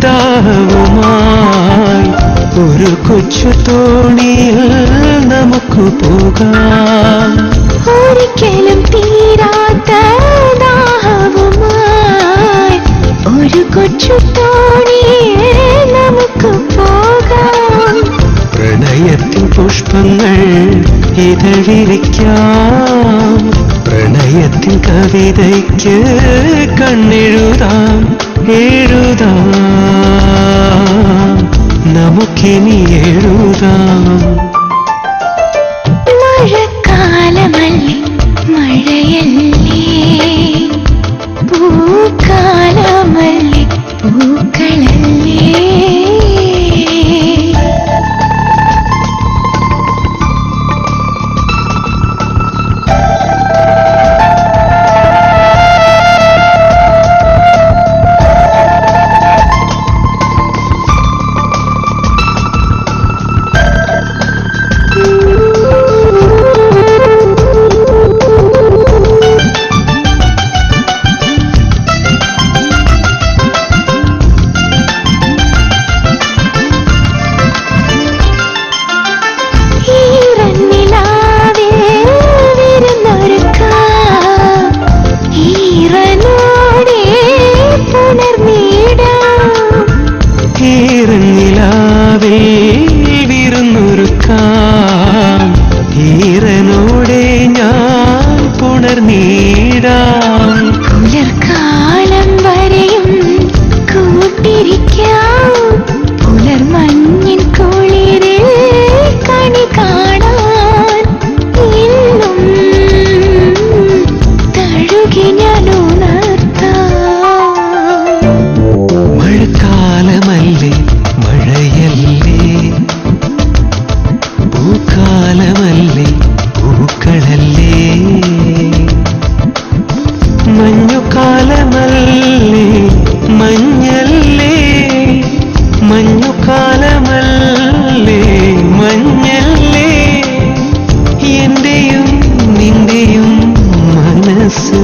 ദാഹവുമായി ഒരു കൊച്ചു തോണിയിൽ നമുക്ക് പോകാം. ഒരിക്കലും തീരാത്ത ദാഹവുമായി ഒരു കൊച്ചു തോണിയിൽ നമുക്ക് പോകാം. പ്രണയത്തിൻ പുഷ്പങ്ങൾ ഇതഴിരിക്കാം. പ്രണയത്തിൻ കവിതയ്ക്ക് കണ്ണെഴുതാം. എഴുതാം നമുക്കിനി എഴുതാം മഴക്കാലമല്ലേ മഴയല്ലേ. നിറനോടെ ഞാൻ പുണർനീടാം പുലർക്കാലം വരെയും കൂട്ടിരിക്കാം. പുലർമഞ്ഞിൻ കുളിരിൽ കണിക്കാം കാലമല്ലേ മഞ്ഞല്ലേ? എന്റെയും നിന്റെയും മനസ്സ്.